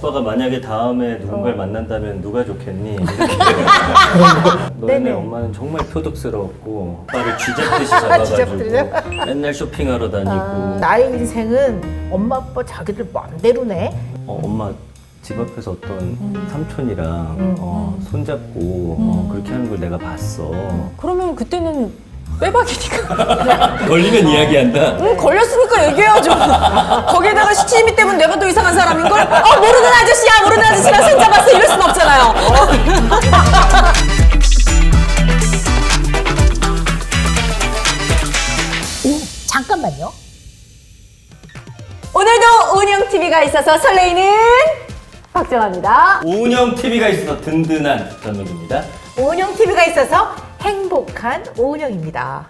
아빠가 만약에 다음에 누군가를 만난다면 누가 좋겠니? 너네 네네. 엄마는 정말 표독스러웠고 아빠를 쥐잡듯이 잡아가지고 쥐잡듯이요? 맨날 쇼핑하러 다니고 아, 나의 인생은 엄마 아빠 자기들 맘대로네. 어, 엄마 집 앞에서 어떤 음. 삼촌이랑 어, 손잡고 어, 그렇게 하는 걸 내가 봤어. 그러면 그때는 빼박이니까. 걸리면 이야기한다. 응, 걸렸으니까 얘기해야죠. 거기에다가 시치미 때문에 내가 더 이상한 사람인걸? 어, 모르는 아저씨야, 모르는 아저씨랑 손 잡았어. 이럴 순 없잖아요. 잠깐만요. 오늘도 운영TV가 있어서 설레이는 박정아입니다. 운영 TV가 있어서 든든한 전문입니다. 오은영 TV가 있어서 행복한 오은영입니다.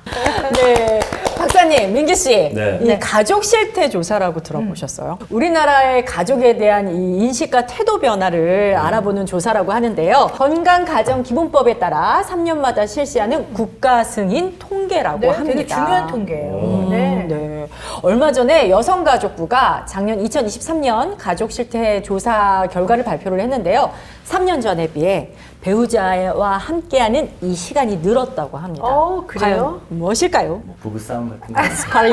네. 박사님, 민기 씨. 네. 이 가족 실태 조사라고 들어보셨어요? 우리나라의 가족에 대한 이 인식과 태도 변화를 알아보는 조사라고 하는데요. 건강 가정 기본법에 따라 3년마다 실시하는 국가 승인 통계라고 네, 합니다. 되게 중요한 통계예요. 오. 네. 네. 얼마 전에 여성가족부가 작년 2023년 가족 실태 조사 결과를 발표를 했는데요. 3년 전에 비해 배우자와 함께하는 이 시간이 늘었다고 합니다. 어, 그래요? 과연 무엇일까요? 뭐 부부 싸움 같은 거. 과연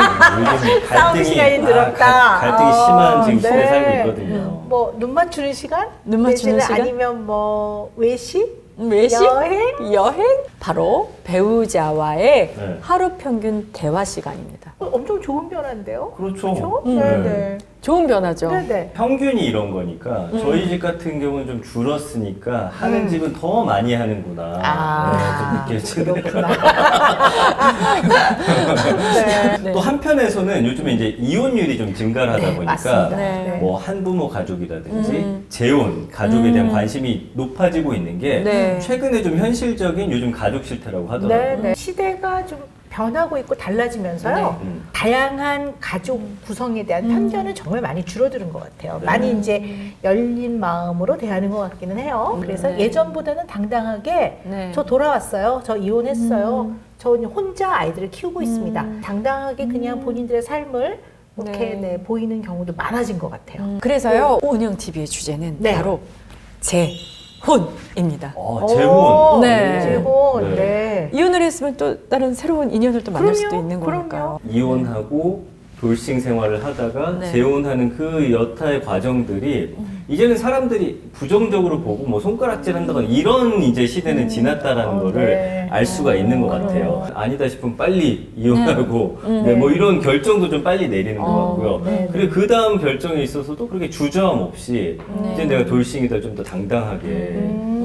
요즘 싸움 시간이 늘었다. 아, 갈, 갈등이 아, 심한 지금 시대에 네. 살고 있거든요. 뭐 눈 맞추는 시간? 눈 맞추는 시간? 아니면 뭐 외식? 외식? 여행? 여행? 바로 배우자와의 네. 하루 평균 대화 시간입니다. 어, 엄청 좋은 변화인데요. 그렇죠. 그렇죠? 음. 네 네. 좋은 변화죠. 네네. 평균이 이런 거니까 음. 저희 집 같은 경우는 좀 줄었으니까 하는 집은 더 많이 하는구나. 아, 네, 좀 느껴지네요. 그렇구나. 네. 네. 또 한편에서는 요즘에 이제 이혼율이 좀 증가를 하다 네, 보니까 맞습니다. 네. 뭐 한부모 가족이라든지 음. 재혼 가족에 대한 관심이 높아지고 있는 게 네. 최근에 좀 현실적인 요즘 가족 실태라고 하더라고요. 네 네. 시대가 좀 변하고 있고 달라지면서요. 음. 다양한 가족 구성에 대한 편견은 정말 많이 줄어드는 것 같아요. 네. 많이 이제 열린 마음으로 대하는 것 같기는 해요. 그래서 네. 예전보다는 당당하게 네. 저 돌아왔어요. 저 이혼했어요. 저 혼자 아이들을 키우고 있습니다. 당당하게 그냥 본인들의 삶을 이렇게 네. 네, 보이는 경우도 많아진 것 같아요. 그래서요, 운영 TV의 주제는 네. 바로 재혼입니다. 어, 오, 재혼. 네. 재혼. 네. 네. 이혼을 했으면 또 다른 새로운 인연을 또 만날 그럼요, 수도 있는 그럼요. 거니까요. 이혼하고 돌싱 생활을 하다가 네. 재혼하는 그 여타의 과정들이 음. 이제는 사람들이 부정적으로 보고 뭐 손가락질한다거나 이런 이제 시대는 지났다라는 어, 거를 네. 알 수가 있는 것. 같아요. 아니다 싶으면 빨리 이혼하고 음. 네, 뭐 이런 결정도 좀 빨리 내리는 것 어, 같고요. 네. 그리고 그 다음 결정에 있어서도 그렇게 주저함 없이 네. 이제 내가 돌싱이다 좀 더 당당하게 음.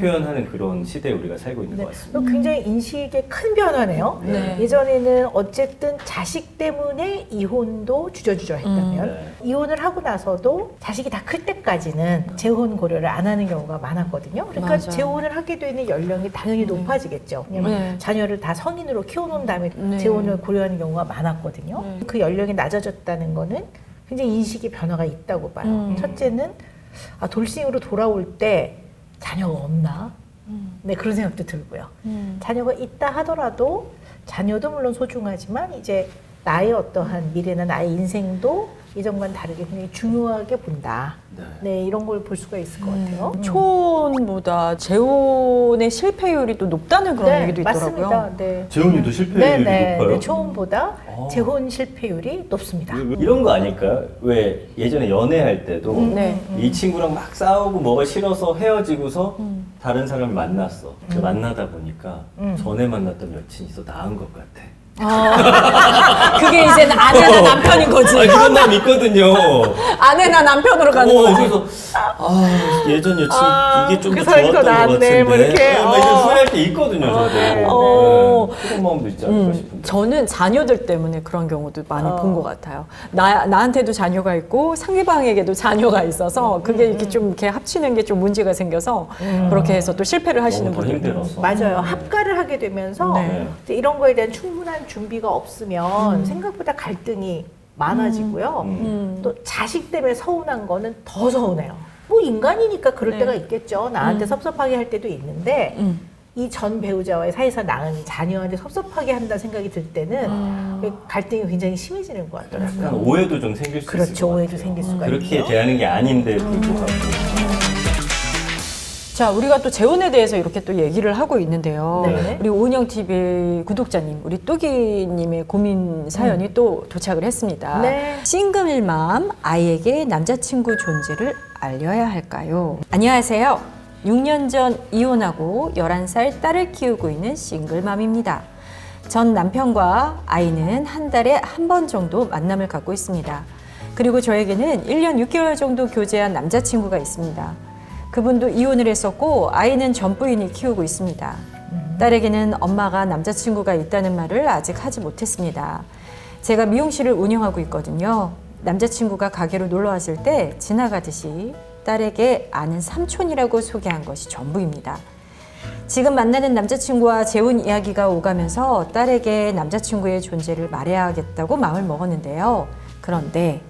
표현하는 그런 시대에 우리가 살고 있는 네. 것 같습니다. 굉장히 인식의 큰 변화네요. 네. 예전에는 어쨌든 자식 때문에 이혼도 주저주저 했다면 네. 이혼을 하고 나서도 자식이 다 클 때까지는 재혼 고려를 안 하는 경우가 많았거든요. 그러니까 맞아요. 재혼을 하게 되는 연령이 당연히 높아지겠죠. 왜냐면 네. 자녀를 다 성인으로 키워놓은 다음에 네. 재혼을 고려하는 경우가 많았거든요. 네. 그 연령이 낮아졌다는 거는 굉장히 인식의 변화가 있다고 봐요. 음. 첫째는 아, 돌싱으로 돌아올 때 자녀가 없나? 네 그런 생각도 들고요. 음. 자녀가 있다 하더라도 자녀도 물론 소중하지만 이제 나의 어떠한 미래나 나의 인생도 예전과는 다르게 굉장히 중요하게 본다. 네. 네 이런 걸 볼 수가 있을 것 같아요. 음. 초혼보다 재혼의 실패율이 또 높다는 그런 네, 얘기도 있더라고요. 맞습니다. 네. 재혼율도 네, 실패율이 네, 높아요. 네, 초혼보다 아. 재혼 실패율이 높습니다. 이런 거 아닐까요? 왜 예전에 연애할 때도 네. 이 친구랑 막 싸우고 뭐가 싫어서 헤어지고서 음. 다른 사람을 만났어. 만나다 보니까 음. 전에 만났던 여친이 더 나은 것 같아. 아, 그게 이제 아내나 남편인 거지. 아, 그런 마음 있거든요. 아내나 남편으로 가는 어, 거지. 그래서 아 예전 여친 아, 이게 좀 더 그 사람이 좋았던 더것 같은데. 뭐 이렇게. 네, 막 이런 어. 후회할 때 있거든요, 저도. 네. 어. 네, 그런 마음도 있지 않을까 음, 싶은데. 저는 자녀들 때문에 그런 경우도 많이 어. 본것 같아요. 나, 나한테도 자녀가 있고 상대방에게도 자녀가 있어서 그게 이렇게 좀 이렇게 합치는 게 좀 문제가 생겨서 그렇게 해서 또 실패를 하시는 너무 더 분들도 힘들어서. 맞아요. 합가를 하게 되면서 네. 이제 이런 거에 대한 충분한 준비가 없으면 생각보다 갈등이 많아지고요. 음. 음. 또 자식 때문에 서운한 거는 더 서운해요. 뭐 인간이니까 그럴 네. 때가 있겠죠. 나한테 섭섭하게 할 때도 있는데 음. 이 전 배우자와의 사이에서 낳은 자녀한테 섭섭하게 한다 생각이 들 때는 갈등이 굉장히 심해지는 것 약간 같더라고요. 오해도 좀 생길 수 있을 그렇죠. 것 오해도 같아요. 생길 수가 그렇게 있죠. 대하는 게 아닌데 불구하고 자, 우리가 또 재혼에 대해서 이렇게 또 얘기를 하고 있는데요. 네. 우리 오은영 TV 구독자님, 우리 뚜기님의 고민 사연이 또 도착을 했습니다. 네. 싱글맘 아이에게 남자친구 존재를 알려야 할까요? 안녕하세요. 6년 전 이혼하고 11살 딸을 키우고 있는 싱글맘입니다. 전 남편과 아이는 한 달에 한 번 정도 만남을 갖고 있습니다. 그리고 저에게는 1년 6개월 정도 교제한 남자친구가 있습니다. 그분도 이혼을 했었고 아이는 전 부인이 키우고 있습니다. 딸에게는 엄마가 남자친구가 있다는 말을 아직 하지 못했습니다. 제가 미용실을 운영하고 있거든요. 남자친구가 가게로 놀러 왔을 때 지나가듯이 딸에게 아는 삼촌이라고 소개한 것이 전부입니다. 지금 만나는 남자친구와 재혼 이야기가 오가면서 딸에게 남자친구의 존재를 말해야겠다고 마음을 먹었는데요. 그런데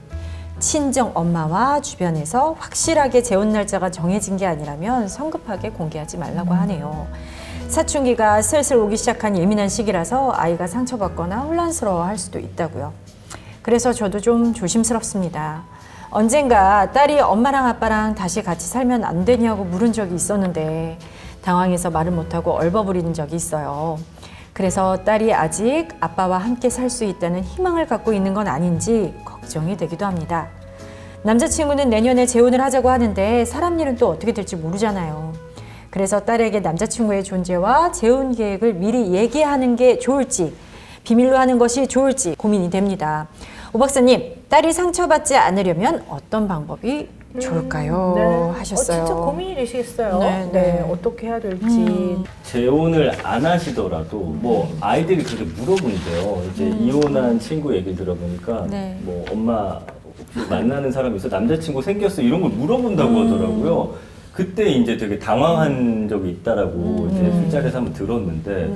친정 엄마와 주변에서 확실하게 재혼 날짜가 정해진 게 아니라면 성급하게 공개하지 말라고 하네요. 사춘기가 슬슬 오기 시작한 예민한 시기라서 아이가 상처받거나 혼란스러워 할 수도 있다고요. 그래서 저도 좀 조심스럽습니다. 언젠가 딸이 엄마랑 아빠랑 다시 같이 살면 안 되냐고 물은 적이 있었는데 당황해서 말을 못하고 얼버무리는 적이 있어요. 그래서 딸이 아직 아빠와 함께 살 수 있다는 희망을 갖고 있는 건 아닌지 걱정이 되기도 합니다. 남자친구는 내년에 재혼을 하자고 하는데 사람 일은 또 어떻게 될지 모르잖아요. 그래서 딸에게 남자친구의 존재와 재혼 계획을 미리 얘기하는 게 좋을지 비밀로 하는 것이 좋을지 고민이 됩니다. 오 박사님, 딸이 상처받지 않으려면 어떤 방법이 좋을까요? 네. 하셨어요. 어, 진짜 고민이 되시겠어요. 네, 네, 네. 어떻게 해야 될지. 재혼을 안 하시더라도 뭐 아이들이 그렇게 물어본대요. 이제 이혼한 친구 얘기 들어보니까 네. 뭐 엄마 혹시 만나는 사람 있어 남자친구 생겼어 이런 걸 물어본다고 하더라고요. 그때 이제 되게 당황한 적이 있다라고 이제 술자리에서 한번 들었는데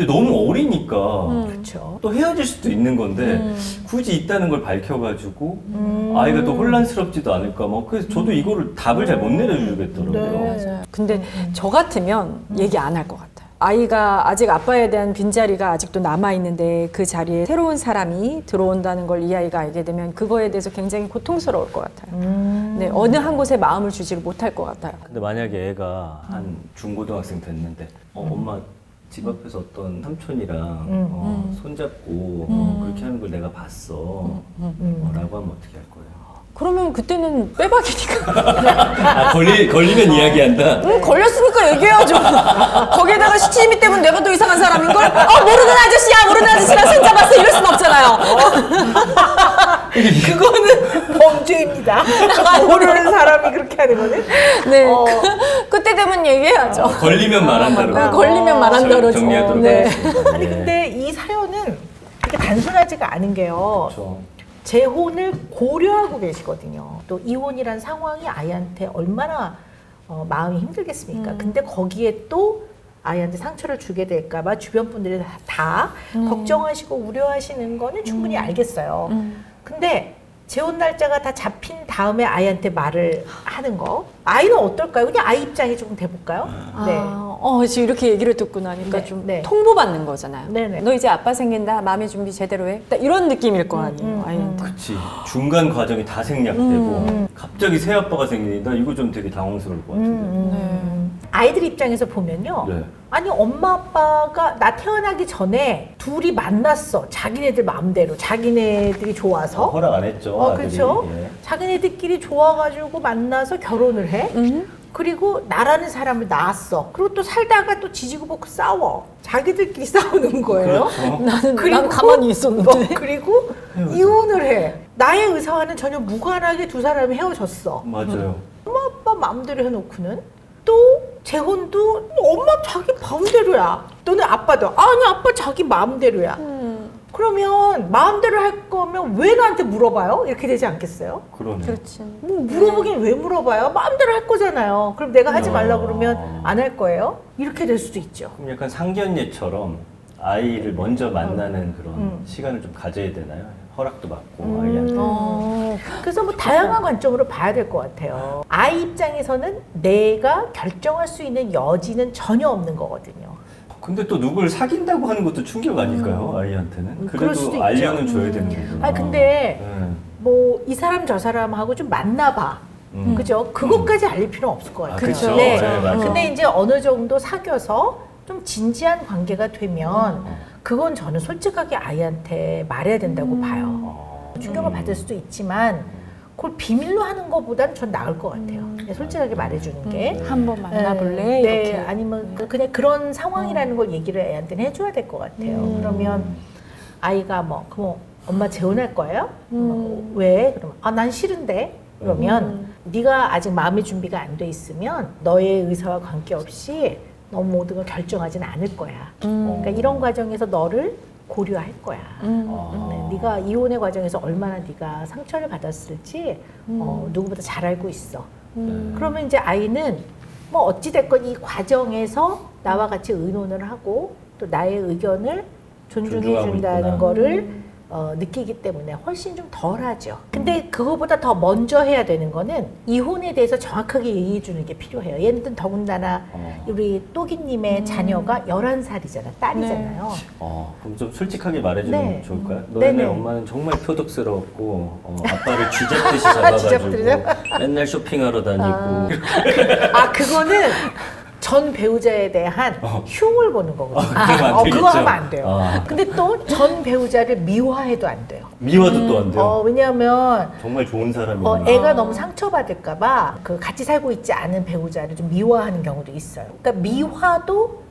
근데 너무 어리니까 그렇죠. 또 헤어질 수도 있는 건데 굳이 있다는 걸 밝혀가지고 아이가 또 혼란스럽지도 않을까 뭐 그래서 저도 이거를 답을 잘 못 내려주겠더라고요. 네. 맞아요. 근데 저 같으면 얘기 안 할 것 같아요. 아이가 아직 아빠에 대한 빈자리가 아직도 남아 있는데 그 자리에 새로운 사람이 들어온다는 걸 이 아이가 알게 되면 그거에 대해서 굉장히 고통스러울 것 같아요. 음. 네, 어느 한 곳에 마음을 주지를 못할 것 같아요. 근데 만약에 애가 한 중고등학생 됐는데 어, 엄마 집 앞에서 어떤 삼촌이랑 어, 손잡고 어, 그렇게 하는 걸 내가 봤어 어, 라고 하면 어떻게 할 거예요? 그러면 그때는 빼박이니까. 아, 걸리, 걸리면 이야기한다? 응, 걸렸으니까 얘기해야죠. 거기에다가 시치미 때문에 내가 또 이상한 사람인걸? 어, 모르는 아저씨야, 모르는 아저씨랑 손잡았어. 이럴 순 없잖아요. 그거는 범죄입니다. 모르는 사람이 그렇게 하는 거는. 네. 어. 그, 때 되면 얘기해야죠. 어, 걸리면 말한다 그러고 어, 걸리면 말한다 정- 그러죠. 정리하도록 네. 하겠습니다. 아니 네. 근데 이 사연은 그렇게 단순하지가 않은 게요. 그렇죠. 재혼을 고려하고 계시거든요. 또 이혼이란 상황이 아이한테 얼마나 어, 마음이 힘들겠습니까? 근데 거기에 또 아이한테 상처를 주게 될까봐 주변 분들이 다, 다 걱정하시고 우려하시는 거는 충분히 알겠어요. 근데 재혼 날짜가 다 잡힌 다음에 아이한테 말을 하는 거 아이는 어떨까요? 그냥 아이 입장에 조금 대볼까요? 네. 아, 어, 지금 이렇게 얘기를 듣고 나니까 네, 좀 네. 통보받는 거잖아요. 네네. 너 이제 아빠 생긴다. 마음의 준비 제대로 해. 딱 이런 느낌일 거 아니에요. 음, 음, 아이한테. 그치 중간 과정이 다 생략되고 음. 갑자기 새 아빠가 생기다 이거 좀 되게 당황스러울 것 같은데 음. 아이들 입장에서 보면요. 네. 아니 엄마 아빠가 나 태어나기 전에 둘이 만났어. 자기네들 마음대로 자기네들이 좋아서. 허락 안 했죠 어, 아들이. 그렇죠. 예. 자기네들끼리 좋아가지고 만나서 결혼을 해. 음? 그리고 나라는 사람을 낳았어. 그리고 또 살다가 또 지지고 볶고 싸워. 자기들끼리 싸우는 거예요. 그렇죠. 나는, 그리고 난 가만히 있었는데. 어, 그리고 이혼을 해. 나의 의사와는 전혀 무관하게 두 사람이 헤어졌어. 맞아요 엄마 아빠 마음대로 해놓고는 또 재혼도 엄마 자기 마음대로야. 또는 아빠도 아니 아빠 자기 마음대로야. 음, 그러면 마음대로 할 거면 왜 나한테 물어봐요? 이렇게 되지 않겠어요? 그러네 그렇지. 뭐 물어보긴 왜 물어봐요? 마음대로 할 거잖아요. 그럼 내가 하지 말라 고 그러면 안 할 거예요? 이렇게 될 수도 있죠. 그럼 약간 상견례처럼 아이를 먼저 만나는 그런 음. 시간을 좀 가져야 되나요? 허락도 받고 음. 아이한테. 어. 그래서 뭐 다양한 관점으로 봐야 될 것 같아요. 아이 입장에서는 내가 결정할 수 있는 여지는 전혀 없는 거거든요. 근데 또 누굴 사귄다고 하는 것도 충격 아닐까요? 아이한테는? 음, 그럴 수도 그래도. 알려는 줘야 되는 거구나. 아 근데 네. 뭐이 사람 저 사람하고 좀 만나봐. 음. 그죠? 그것까지 알릴 필요는 없을 것 아, 같아요. 그쵸. 네. 네, 맞아요. 근데 이제 어느 정도 사귀어서 좀 진지한 관계가 되면 어. 그건 저는 솔직하게 아이한테 말해야 된다고 봐요. 어. 충격을 받을 수도 있지만 그걸 비밀로 하는 것보단 전 나을 것 같아요. 그냥 솔직하게 말해주는 게. 한번 만나볼래? 네, 이렇게. 네, 아니면 그- 그냥 그런 상황이라는 걸 얘기를 애한테는 해줘야 될 것 같아요. 음. 그러면 아이가 뭐, 그럼 엄마 재혼할 거예요? 음. 어, 왜? 그러면 아, 난 싫은데. 그러면 네가 아직 마음의 준비가 안 돼 있으면 너의 의사와 관계없이 너무 모든 걸 결정하지는 않을 거야. 음. 그러니까 이런 과정에서 너를 고려할 거야. 음. 아. 네, 네가 이혼의 과정에서 얼마나 네가 상처를 받았을지 어, 음. 누구보다 잘 알고 있어. 음. 그러면 이제 아이는 뭐 어찌 됐건 이 과정에서 나와 같이 의논을 하고 또 나의 의견을 존중해 준다는. 거를 어, 느끼기 때문에 훨씬 좀 덜하죠. 근데 그거보다 더 먼저 해야 되는 거는 이혼에 대해서 정확하게 얘기해 주는 게 필요해요. 얘는 더군다나 어. 우리 또기님의 자녀가 11살이잖아. 딸이잖아요. 어, 그럼 좀 솔직하게 말해주면 네. 좋을까요? 음. 너네 네네. 엄마는 정말 표독스럽고 어, 아빠를 쥐잡듯이 잡아가지고 쥐잡듯이요? 맨날 쇼핑하러 다니고 아, 그거는 전 배우자에 대한 어. 흉을 보는 거거든요. 아, 그러면 안 어, 그거 되겠죠. 하면 안 돼요. 아. 근데 또 전 배우자를 미화해도 안 돼요. 미워도 또 안 돼요. 어, 왜냐하면 정말 좋은 사람이 어, 어, 애가 너무 상처받을까봐 그 같이 살고 있지 않은 배우자를 좀 미화하는 경우도 있어요. 그러니까 미화도.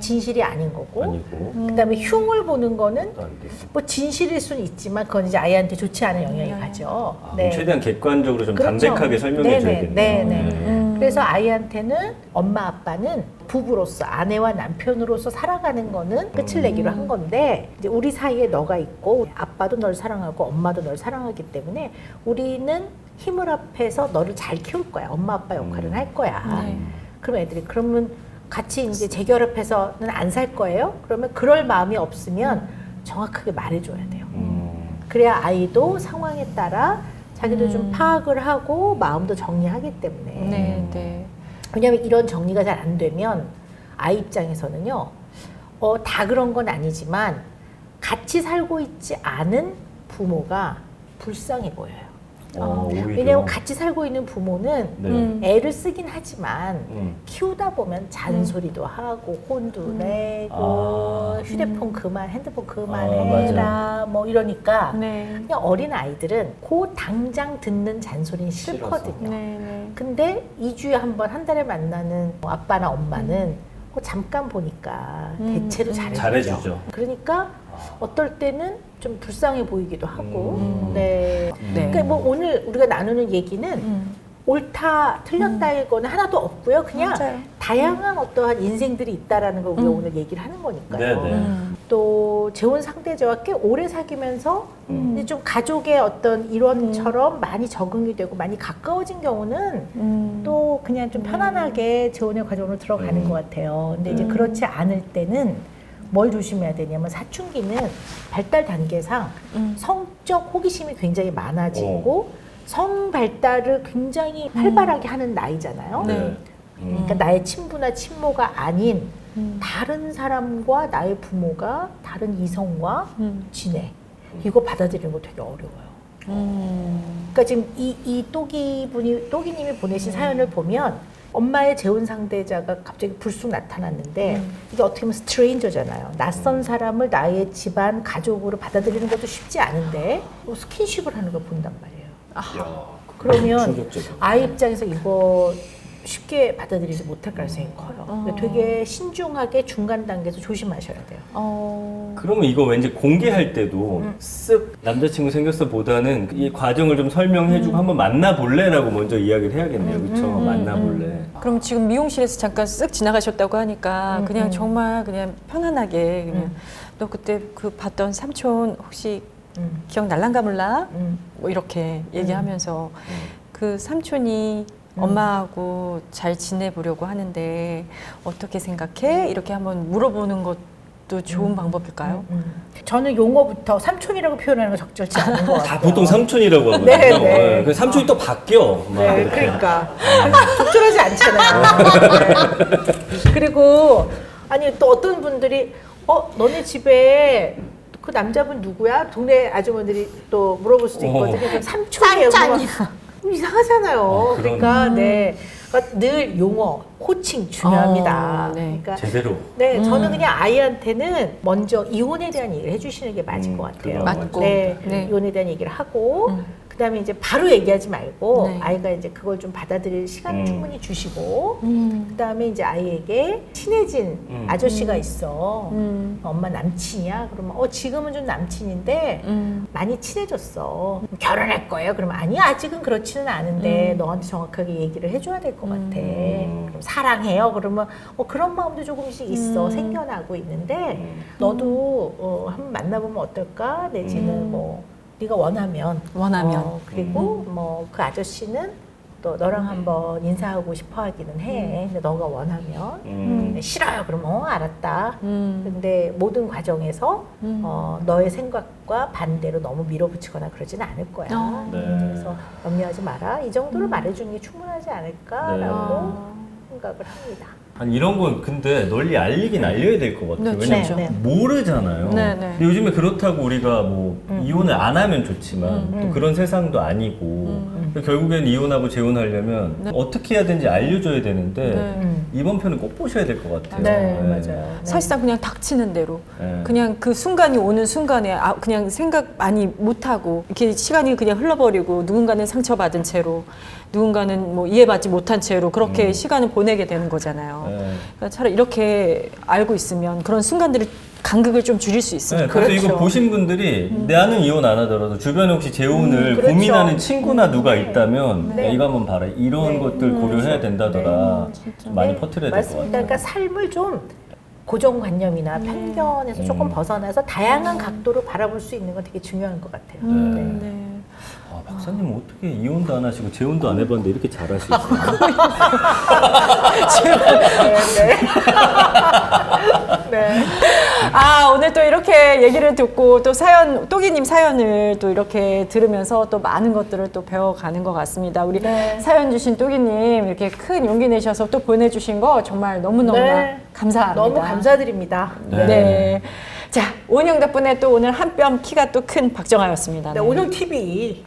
진실이 아닌 거고, 아니고 그다음에 흉을 보는 거는 돼. 뭐 진실일 수는 있지만 그건 이제 아이한테 좋지 않은 영향이 네. 가죠. 아, 그럼 최대한 객관적으로 좀 그렇죠. 담백하게 설명해 줘야 네네, 겠네요 네네. 음. 그래서 아이한테는 엄마 아빠는 부부로서 아내와 남편으로서 살아가는 거는 끝을 내기로 한 건데 이제 우리 사이에 너가 있고 아빠도 널 사랑하고 엄마도 널 사랑하기 때문에 우리는 힘을 합해서 너를 잘 키울 거야. 엄마 아빠 역할은 음. 할 거야. 네. 그럼 애들이 그러면 같이 이제 재결합해서는 안 살 거예요? 그러면 그럴 마음이 없으면 정확하게 말해줘야 돼요. 음. 그래야 아이도 상황에 따라 자기도 좀 음. 파악을 하고 마음도 정리하기 때문에 네, 네. 왜냐하면 이런 정리가 잘 안 되면 아이 입장에서는요 어, 다 그런 건 아니지만 같이 살고 있지 않은 부모가 불쌍해 보여요. 어, 오히려. 왜냐하면 같이 살고 있는 부모는 네. 음. 애를 쓰긴 하지만 음. 키우다 보면 잔소리도 하고 혼도 음. 내고 아. 휴대폰 그만 핸드폰 아, 그만해라 뭐 이러니까 네. 그냥 어린 아이들은 그 당장 듣는 잔소리는 싫거든요. 네, 네. 근데 2주에 한 번 한 달에 만나는 아빠나 엄마는 그 잠깐 보니까 음, 대체로 음. 잘해주죠. 잘해주죠. 그러니까 어떨 때는 좀 불쌍해 보이기도 하고. 음. 네. 네. 그러니까 뭐 오늘 우리가 나누는 얘기는 음. 옳다 틀렸다이거는 하나도 없고요. 그냥 맞아요. 다양한 어떠한 인생들이 있다라는 걸 우리가 음. 오늘 얘기를 하는 거니까요. 네네. 음. 또 재혼 상대자와 꽤 오래 사귀면서 음. 이제 좀 가족의 어떤 일원처럼 많이 적응이 되고 많이 가까워진 경우는 음. 또 그냥 좀 편안하게 재혼의 과정으로 들어가는 음. 것 같아요. 근데 이제 음. 그렇지 않을 때는 뭘 조심해야 되냐면 사춘기는 발달 단계상 음. 성적 호기심이 굉장히 많아지고 성 발달을 굉장히 활발하게 하는 나이잖아요. 네. 네. 음. 그러니까 나의 친부나 친모가 아닌 음. 다른 사람과 나의 부모가 다른 이성과 음. 지내. 이거 받아들이는 거 되게 어려워요. 음. 그러니까 지금 이, 이 또기 분이, 또기님이 보내신 사연을 보면 엄마의 재혼 상대자가 갑자기 불쑥 나타났는데 음. 이게 어떻게 보면 스트레인저잖아요. 낯선 사람을 나의 집안, 가족으로 받아들이는 것도 쉽지 않은데 뭐 스킨십을 하는 걸 본단 말이에요. 야, 그러면. 아이 입장에서 이거 쉽게 받아들이지 못할 가능성이 커요. 어. 그러니까 되게 신중하게 중간 단계에서 조심하셔야 돼요. 어. 그러면 이거 왠지 공개할 때도 음. 쓱 남자친구 생겼어 보다는 이 과정을 좀 설명해주고 한번 만나볼래라고 먼저 이야기를 해야겠네요. 음, 그쵸? 음, 만나볼래. 그럼 지금 미용실에서 잠깐 쓱 지나가셨다고 하니까 음, 그냥 음. 정말 그냥 편안하게 그냥 음. 너 그때 그 봤던 삼촌 혹시 음, 기억 날란가 몰라? 음, 뭐 이렇게 얘기하면서 그 삼촌이 음. 엄마하고 잘 지내보려고 하는데 어떻게 생각해? 이렇게 한번 물어보는 것도 좋은 방법일까요? 음. 저는 용어부터 삼촌이라고 표현하는 거 적절치 않은 것 같아요. 다 보통 삼촌이라고 하거든요. 네, 네. 네, 그 삼촌이 또 바뀌어. 막 네, 이렇게. 그러니까 적절하지 않잖아요. 네. 그리고 아니 또 어떤 분들이 어 너네 집에 그 남자분 누구야? 동네 아주머니들이 또 물어볼 수도 있거든요. 어. 그럼 삼촌이에요. 삼촌이요. 그러면 이상하잖아요. 어, 그러니까 네, 그러니까 늘 용어, 호칭 중요합니다. 어, 네. 그러니까 제대로. 네, 음. 저는 그냥 아이한테는 먼저 이혼에 대한 얘기를 해주시는 게 맞을 음, 것 같아요. 그거 맞고. 네, 네. 이혼에 대한 얘기를 하고, 음. 그다음에 이제 바로 얘기하지 말고 네. 아이가 이제 그걸 좀 받아들일 시간 을 음. 충분히 주시고, 음. 그다음에 이제 아이에게 친해진 음. 아저씨가 있어. 음. 엄마 남친이야? 그러면 어 지금은 좀 남친인데 음. 많이 친해졌어. 결혼할 거예요? 그러면 아니 아직은 그렇지는 않은데 음. 너한테 정확하게 얘기를 해줘야 될 것 같아. 음. 그럼 사랑해요? 그러면 어, 그런 마음도 조금씩 있어 음. 생겨나고 있는데 음. 너도 어, 한번 만나보면 어떨까? 내지는 음. 뭐 네가 원하면 원하면. 어, 그리고 뭐그 아저씨는 또 너랑 한번 인사하고 싶어 하기는 해. 근데 너가 원하면 음. 근데 싫어요. 그럼 어 알았다. 음. 근데 모든 과정에서 음. 어, 너의 생각과 반대로 너무 밀어붙이거나 그러지는 않을 거야. 어. 네. 그래서 염려하지 마라. 이 정도로 말해주는 게 충분하지 않을까라고 아. 생각을 합니다. 아니 이런 건 근데 널리 알리긴 알려야 될 것 같아요. 네, 왜냐면 네, 네. 모르잖아요. 네, 네. 근데 요즘에 그렇다고 우리가 뭐 음. 이혼을 안 하면 좋지만 음. 또 그런 세상도 아니고 음. 결국엔 이혼하고 재혼하려면 네. 어떻게 해야 되는지 알려줘야 되는데 네. 음. 이번 편은 꼭 보셔야 될 것 같아요. 네, 맞아요. 네. 사실상 그냥 닥치는 대로 네. 그냥 그 순간이 오는 순간에 아, 그냥 생각 많이 못 하고 이렇게 시간이 그냥 흘러버리고 누군가는 상처받은 채로 누군가는 뭐 이해받지 못한 채로 그렇게 음. 시간을 보내게 되는 거잖아요. 네. 그러니까 차라리 이렇게 알고 있으면 그런 순간들을 간극을 좀 줄일 수 네, 있으니까. 그래서 그렇죠. 이거 보신 분들이 나는 이혼 안 하더라도 주변에 혹시 재혼을 음, 그렇죠. 고민하는 친구나 누가 있다면 네. 야, 이거 한번 봐라 이런 네. 것들 고려해야 된다더라 좀 많이 네, 퍼뜨려야 될것 맞습니다. 같아요. 그러니까 삶을 좀 고정관념이나 편견에서 조금 음. 벗어나서 다양한 각도로 바라볼 수 있는 건 되게 중요한 것 같아요. 음, 네. 네. 아, 박사님 어떻게 이혼도 안 하시고 재혼도 안 해봤는데 이렇게 잘하시죠? 네. 아 오늘 또 이렇게 얘기를 듣고 또 사연 또기님 사연을 또 이렇게 들으면서 또 많은 것들을 또 배워가는 것 같습니다. 우리 네. 사연 주신 또기님 이렇게 큰 용기 내셔서 또 보내주신 거 정말 너무 너무 네. 감사합니다. 너무 감사드립니다. 네. 네. 자 오은영 덕분에 또 오늘 한 뼘 키가 또 큰 박정아였습니다. 네, 오늘 TV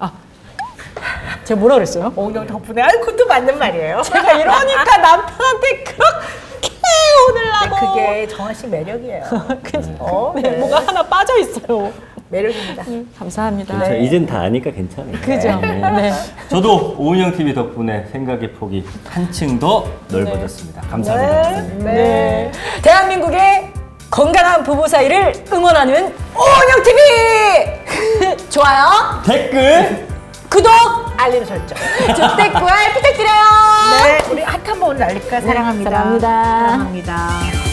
제가 뭐라 그랬어요? 오늘 덕분에 아이 그것도 맞는 말이에요. 제가 이러니까 남편한테 그렇게 네, 오늘라고. 그게 정아 씨 매력이에요. 어, 네, 네. 뭐가 하나 빠져 있어요. 매력입니다. 감사합니다. 괜찮아요. 이젠 다 아니까 괜찮아요. 그죠? 네. 저도 오은영 TV 덕분에 생각의 폭이 한층 더 넓어졌습니다. 감사합니다. 네. 네. 대한민국의 건강한 부부 사이를 응원하는 오은영 TV 좋아요, 댓글 구독, 알림 설정. 주택구알 부탁드려요. 네, 우리 핫 한번 날릴까? 사랑합니다. 사랑합니다. 사랑합니다.